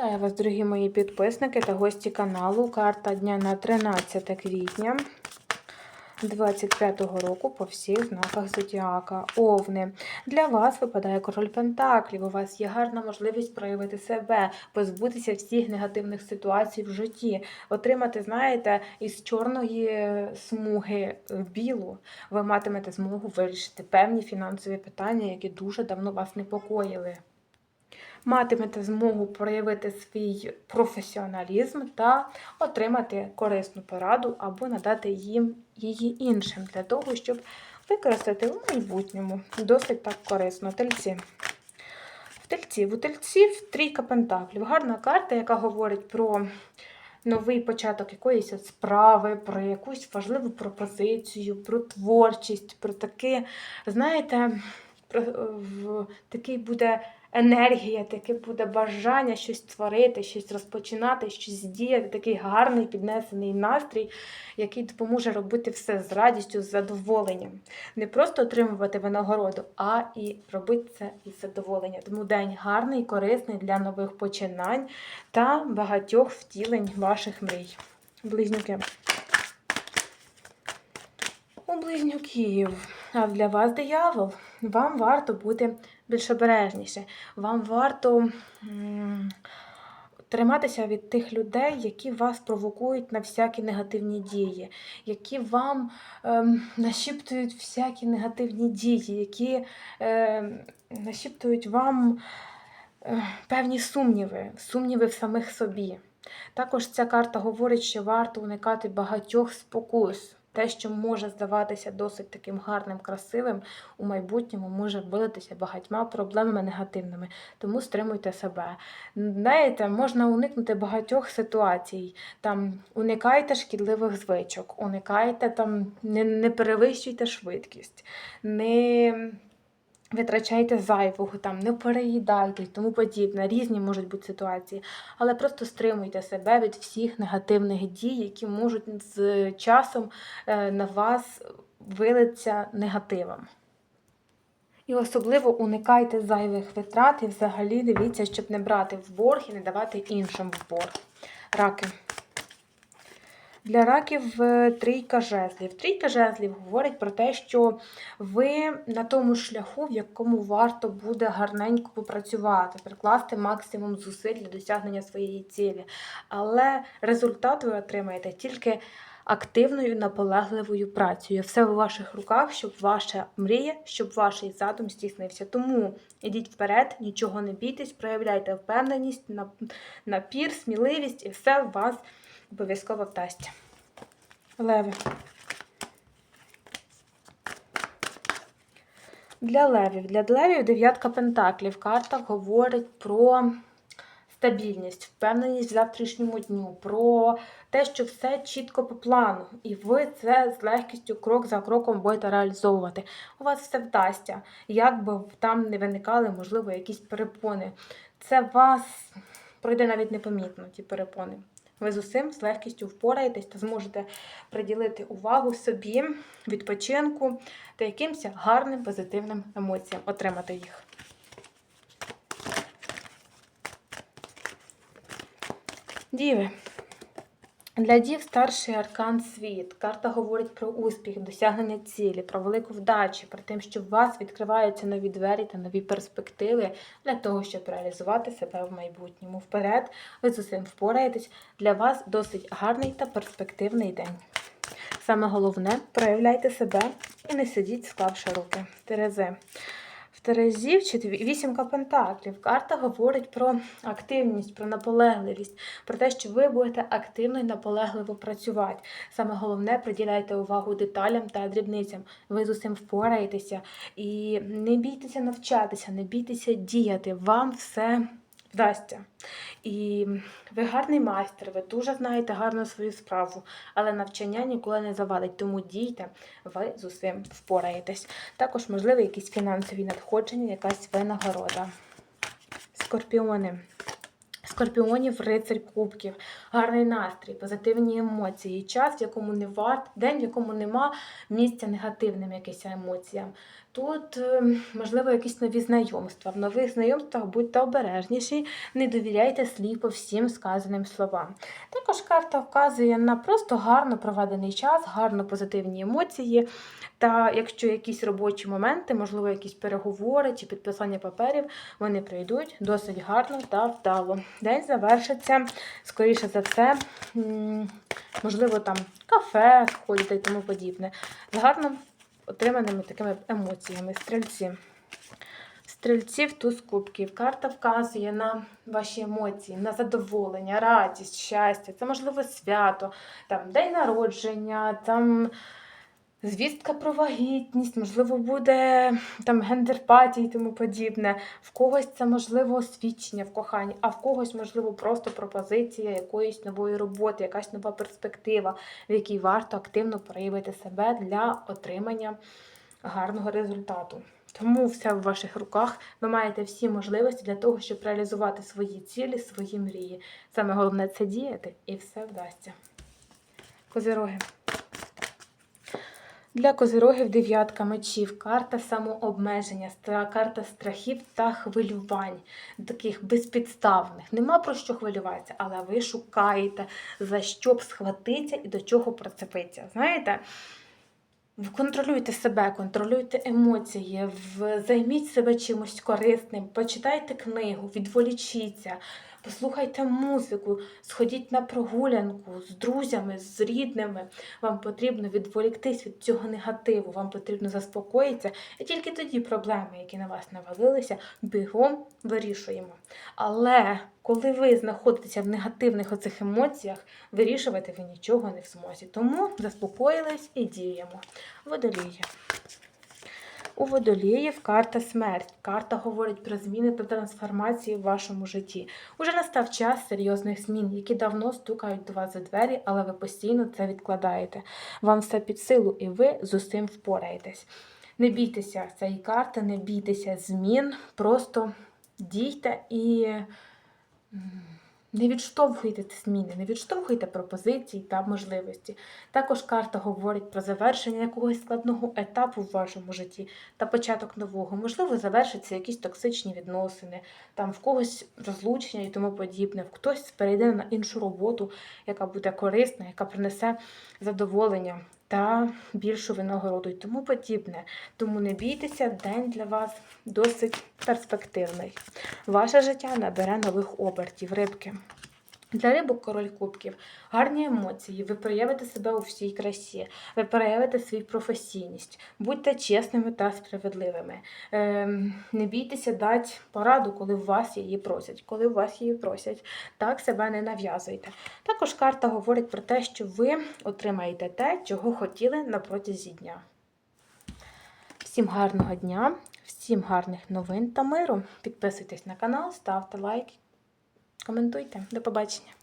Вітаю вас, дорогі мої підписники та гості каналу. Карта дня на 13 квітня 25 року по всіх знаках Зодіака. Овни. Для вас випадає король Пентаклів. У вас є гарна можливість проявити себе, позбутися всіх негативних ситуацій в житті, отримати, знаєте, із чорної смуги в білу. Ви матимете змогу вирішити певні фінансові питання, які дуже давно вас непокоїли матимете змогу проявити свій професіоналізм та отримати корисну пораду або надати їм її іншим для того, щоб використати в майбутньому. Досить так корисно. Тельці. В тельці. В тельців трійка пентаклів. Гарна карта, яка говорить про. Новий початок якоїсь справи, про якусь важливу пропозицію, про творчість, про таке, знаєте, про, в, такий буде енергія, таке буде бажання щось створити, щось розпочинати, щось діяти, такий гарний піднесений настрій, який допоможе робити все з радістю, з задоволенням. Не просто отримувати винагороду, а і робити це із задоволенням. Тому день гарний, корисний для нових починань та багатьох втілень ваших мрій. Близнюки. У близнюків. А для вас диявол. Вам варто бути більш обережніше. Вам варто триматися від тих людей, які вас провокують на всякі негативні дії, які вам ем, нашіптують всякі негативні дії, які ем, нашіптують вам е, певні сумніви, сумніви в самих собі. Також ця карта говорить, що варто уникати багатьох спокус. Те, що може здаватися досить таким гарним, красивим, у майбутньому може вилитися багатьма проблемами негативними. Тому стримуйте себе. Знаєте, можна уникнути багатьох ситуацій. Там уникайте шкідливих звичок, уникайте там, не, не перевищуйте швидкість, не витрачайте зайвого, там, не переїдайте і тому подібне. Різні можуть бути ситуації, але просто стримуйте себе від всіх негативних дій, які можуть з часом е, на вас вилитися негативом. І особливо уникайте зайвих витрат і взагалі дивіться, щоб не брати в борг і не давати іншим в борг. Раки. Для раків е, трійка жезлів. Трійка жезлів говорить про те, що ви на тому шляху, в якому варто буде гарненько попрацювати, прикласти максимум зусиль для досягнення своєї цілі. Але результат ви отримаєте тільки активною, наполегливою працею. Все у ваших руках, щоб ваша мрія, щоб ваш задум здійснився. Тому ідіть вперед, нічого не бійтесь, проявляйте впевненість, напір, сміливість, і все у вас обов'язково вдасться. Леви. Для левів. Для левів дев'ятка пентаклів. Карта говорить про стабільність, впевненість в завтрашньому дню, про те, що все чітко по плану, і ви це з легкістю крок за кроком будете реалізовувати. У вас все вдасться, як би там не виникали, можливо, якісь перепони. Це вас пройде навіть непомітно, ті перепони. Ви з усім з легкістю впораєтесь та зможете приділити увагу собі, відпочинку та якимось гарним позитивним емоціям, отримати їх. Діви. Для дів старший аркан світ. Карта говорить про успіх, досягнення цілі, про велику вдачу, про те, що у вас відкриваються нові двері та нові перспективи для того, щоб реалізувати себе в майбутньому. Вперед, ви з усім впораєтесь. Для вас досить гарний та перспективний день. Саме головне проявляйте себе і не сидіть, склавши руки. Терези. В чи вісімка пентаклів. Карта говорить про активність, про наполегливість, про те, що ви будете активно і наполегливо працювати. Саме головне приділяйте увагу деталям та дрібницям. Ви з усім впораєтеся і не бійтеся навчатися, не бійтеся діяти. Вам все вдасться. І ви гарний майстер, ви дуже знаєте гарно свою справу, але навчання ніколи не завадить, тому дійте, ви з усім впораєтесь. Також, можливо, якісь фінансові надходження, якась винагорода. Скорпіони. Скорпіонів, рицарь кубків, гарний настрій, позитивні емоції, час, в якому не варт, день, в якому нема місця негативним якимось емоціям. Тут, е, можливо, якісь нові знайомства. В нових знайомствах будьте обережніші, не довіряйте сліпо всім сказаним словам. Також карта вказує на просто гарно проведений час, гарно позитивні емоції. Та якщо якісь робочі моменти, можливо, якісь переговори чи підписання паперів, вони пройдуть досить гарно та вдало. День завершиться, скоріше за все, можливо, там кафе сходити і тому подібне. З гарно отриманими такими емоціями. Стрільці. Стрільців туз кубків. Карта вказує на ваші емоції, на задоволення, радість, щастя. Це можливо свято, там день народження, там звістка про вагітність, можливо, буде там гендерпатія і тому подібне. В когось це можливо освідчення в коханні, а в когось, можливо, просто пропозиція якоїсь нової роботи, якась нова перспектива, в якій варто активно проявити себе для отримання гарного результату. Тому все в ваших руках. Ви маєте всі можливості для того, щоб реалізувати свої цілі, свої мрії. Саме головне це діяти, і все вдасться. Козироги. Для козирогів дев'ятка мечів, карта самообмеження, карта страхів та хвилювань, таких безпідставних. Нема про що хвилюватися, але ви шукаєте, за що б схватитися і до чого процепитися. Знаєте? Контролюйте себе, контролюйте емоції, займіть себе чимось корисним, почитайте книгу, відволічіться, послухайте музику, сходіть на прогулянку з друзями, з рідними. Вам потрібно відволіктись від цього негативу, вам потрібно заспокоїтися, і тільки тоді проблеми, які на вас навалилися, бігом вирішуємо. Але коли ви знаходитеся в негативних оцих емоціях, вирішувати ви нічого не в змозі. Тому заспокоїлись і діємо. Водолії. У водоліїв карта смерть. Карта говорить про зміни та трансформації в вашому житті. Уже настав час серйозних змін, які давно стукають до вас за двері, але ви постійно це відкладаєте. Вам все під силу, і ви з усім впораєтесь. Не бійтеся цієї карти, не бійтеся змін, просто дійте і не відштовхуйте зміни, не відштовхуйте пропозиції та можливості. Також карта говорить про завершення якогось складного етапу в вашому житті та початок нового. Можливо, завершаться якісь токсичні відносини, там в когось розлучення і тому подібне, в хтось перейде на іншу роботу, яка буде корисна, яка принесе задоволення та більшу винагороду і тому подібне. Тому не бійтеся, день для вас досить перспективний. Ваше життя набере нових обертів, рибки. Для рибок король кубків гарні емоції, ви проявите себе у всій красі, ви проявите свою професійність, будьте чесними та справедливими. Ем, не бійтеся дати пораду, коли в вас її просять. Коли в вас її просять, так себе не нав'язуйте. Також карта говорить про те, що ви отримаєте те, чого хотіли на протязі дня. Всім гарного дня, всім гарних новин та миру. Підписуйтесь на канал, ставте лайки, коментуйте. До побачення.